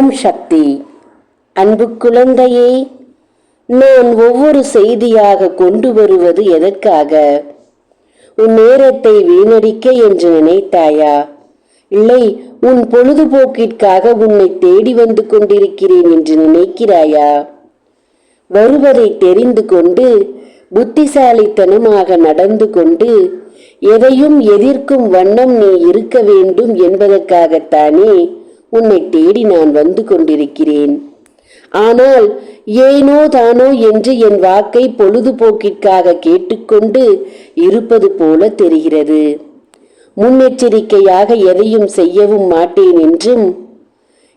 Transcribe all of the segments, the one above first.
ஓம் சக்தி. அன்பு குழந்தையே நான் ஒவ்வொரு செய்தியாக கொண்டு வருவது எதற்காக? உன் நேரத்தை வீணடிக்க என்று நினைத்தாயா? இல்லை உன் பொழுதுபோக்கிற்காக உன்னை தேடி வந்து கொண்டிருக்கிறேன் என்று நினைக்கிறாயா? வருவதை தெரிந்து கொண்டு புத்திசாலித்தனமாக நடந்து கொண்டு எதையும் எதிர்க்கும் வண்ணம் நீ இருக்க வேண்டும் என்பதற்காகத்தானே உன்னை தேடி நான் வந்து கொண்டிருக்கிறேன். ஆனால் ஏனோ தானோ என்று என் வாக்கை பொழுதுபோக்கிற்காக கேட்டுக்கொண்டு இருப்பது போல தெரிகிறது. முன்னெச்சரிக்கையாக எதையும் செய்யவும் மாட்டேன் என்றும்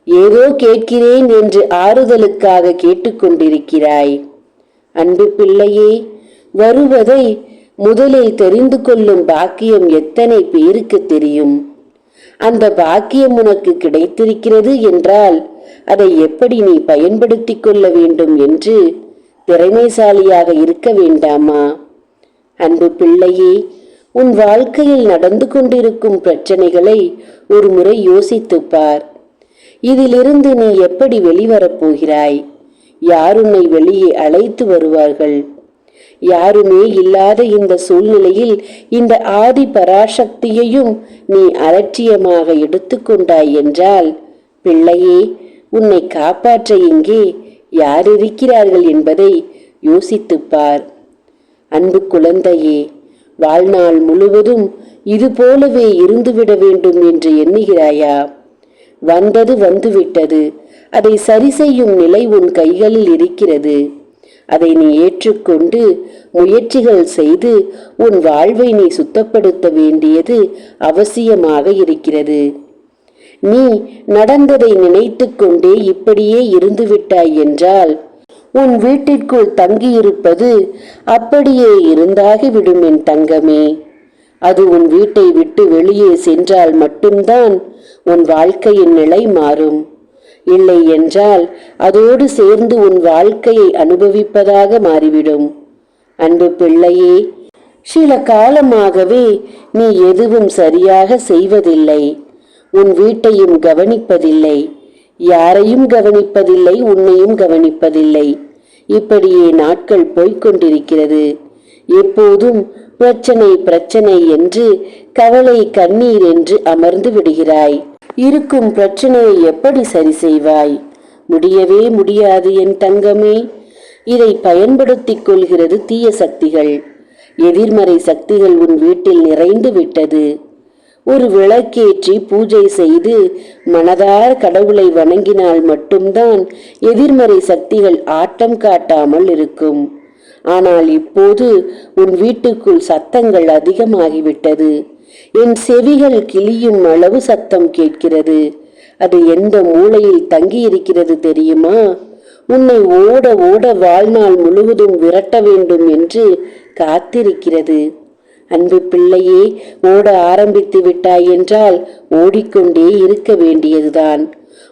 ஏதோ கேட்கிறேன் என்று ஆறுதலுக்காக கேட்டுக்கொண்டிருக்கிறாய். அன்பு பிள்ளையே வருவதை முதலில் தெரிந்து கொள்ளும் பாக்கியம் எத்தனை பேருக்கு தெரியும்? அந்த பாக்கியம் உனக்கு கிடைத்திருக்கிறது என்றால் அதை எப்படி நீ பயன்படுத்திக் கொள்ள வேண்டும் என்று திறமைசாலியாக இருக்க வேண்டாமா? அன்பு பிள்ளையே உன் வாழ்க்கையில் நடந்து கொண்டிருக்கும் பிரச்சனைகளை ஒரு முறை யோசித்துப் பார். இதிலிருந்து நீ எப்படி வெளிவரப் போகிறாய்? யார் உன்னை வெளியே அழைத்து வருவார்கள்? யாருமே இல்லாத இந்த சூழ்நிலையில் இந்த ஆதி பராசக்தியையும் நீ அலட்சியமாக எடுத்துக்கொண்டாய் என்றால் பிள்ளையே உன்னை காப்பாற்ற இங்கே யார் இருக்கிறார்கள் என்பதை யோசித்துப் பார். அன்பு குழந்தையே வாழ்நாள் முழுவதும் இது போலவே இருந்துவிட வேண்டும் என்று எண்ணுகிறாயா? வந்தது வந்துவிட்டது. அதை சரி செய்யும் நிலை உன் கைகளில் இருக்கிறது. அதை நீ ஏற்றுக்கொண்டு முயற்சிகள் செய்து உன் வாழ்வை நீ சுத்தப்படுத்த வேண்டியது அவசியமாக இருக்கிறது. நீ நடந்ததை நினைத்து கொண்டே இப்படியே இருந்துவிட்டாய் என்றால் உன் வீட்டிற்குள் தங்கியிருப்பது அப்படியே இருந்தாகிவிடும் என் தங்கமே. அது உன் வீட்டை விட்டு வெளியே சென்றால் மட்டும்தான் உன் வாழ்க்கையின் நிலை மாறும். இல்லை என்றால் அதோடு சேர்ந்து உன் வாழ்க்கையை அனுபவிப்பதாக மாறிவிடும். அன்பு பிள்ளையே சில காலமாகவே நீ எதுவும் சரியாக செய்வதில்லை. உன் வீட்டையும் கவனிப்பதில்லை. யாரையும் கவனிப்பதில்லை உன்னையும் கவனிப்பதில்லை. இப்படியே நாட்கள் போய்க்கொண்டிருக்கிறது. எப்போதும் பிரச்சனை பிரச்சனை என்று கவலை கண்ணீர் என்று அமர்ந்து விடுகிறாய். இருக்கும் பிரச்சனையை எப்படி சரி செய்வாய்? முடியவே முடியாது என் தங்கமே. இதை பயன்படுத்திக் கொள்கிறது தீய சக்திகள். எதிர்மறை சக்திகள் உன் வீட்டில் நிறைந்து விட்டது. ஒரு விளக்கேற்றி பூஜை செய்து மனதார கடவுளை வணங்கினால் மட்டும்தான் எதிர்மறை சக்திகள் ஆட்டம் காட்டாமல் இருக்கும். ஆனால் இப்போது உன் வீட்டுக்குள் சத்தங்கள் அதிகமாகிவிட்டது. என் செவிகள் கிளியும் அளவு சத்தம் கேட்கிறது. அது எந்த மூளையில் தங்கி இருக்கிறது தெரியுமா? உன்னை ஓட ஓட வாழ்நாள் முழுவதும் விரட்ட வேண்டும் என்று காத்திருக்கிறது. அன்பு பிள்ளையே ஓட ஆரம்பித்து விட்டாய் என்றால் ஓடிக்கொண்டே இருக்க வேண்டியதுதான்.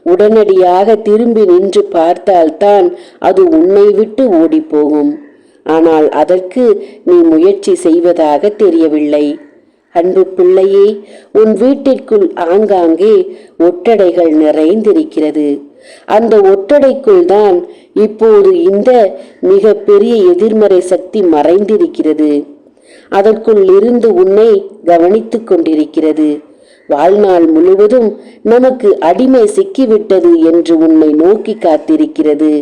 உடனடியாக திரும்பி நின்று பார்த்தால்தான் அது உன்னை விட்டு ஓடிப்போகும். ஆனால் அதற்கு நீ முயற்சி செய்வதாக தெரியவில்லை. அன்பு பிள்ளையே உன் வீட்டிற்குள் ஆங்காங்கே ஒட்டடைகள் நிறைந்திருக்கிறது. அந்த ஒட்டடைக்குள் தான் இப்போது இந்த மிக பெரிய எதிர்மறை சக்தி மறைந்திருக்கிறது. அதற்குள் இருந்து உன்னை கவனித்துக் கொண்டிருக்கிறது. வாழ்நாள் முழுவதும் நமக்கு அடிமை சிக்கிவிட்டது என்று உன்னை நோக்கி காத்திருக்கிறது.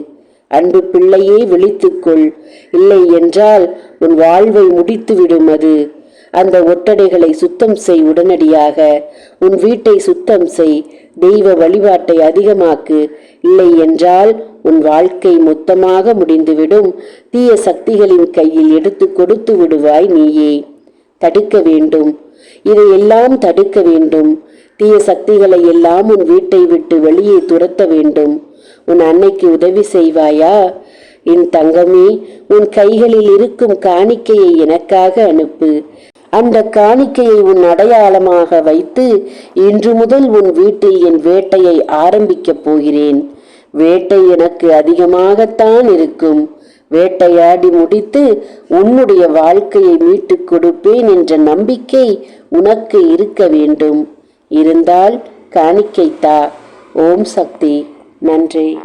அன்பு பிள்ளையே விழித்துக்கொள் இல்லை என்றால் உன் வாழ்வை முடித்துவிடும் அது. அந்த ஒட்டடைகளை சுத்தம் செய் உடனடியாக. உன் வீட்டை சுத்தம் செய். தெய்வ வழிபாட்டை அதிகமாக்கு. இல்லை என்றால் உன் வாழ்க்கை மொத்தமாக முடிந்துவிடும். தீய சக்திகளின் கையில் எடுத்து கொடுத்து விடுவாய் நீயே. தடுக்க வேண்டும். இதையெல்லாம் தடுக்க வேண்டும். தீய சக்திகளை எல்லாம் உன் வீட்டை விட்டு வெளியே துரத்த வேண்டும். உன் அன்னைக்கு உதவி செய்வாயா? என் தங்கமே உன் கைகளில் இருக்கும் காணிக்கையை எனக்காக அனுப்பு. அந்த காணிக்கையை உன் அடையாளமாக வைத்து இன்று முதல் உன் வீட்டில் என் வேட்டையை ஆரம்பிக்கப் போகிறேன். வேட்டை எனக்கு அதிகமாகத்தான் இருக்கும். வேட்டையாடி முடித்து உன்னுடைய வாழ்க்கையை மீட்டுக் கொடுப்பேன் என்ற நம்பிக்கை உனக்கு இருக்க வேண்டும். இருந்தால் காணிக்கைத்தா ஓம் சக்தி. நன்றி.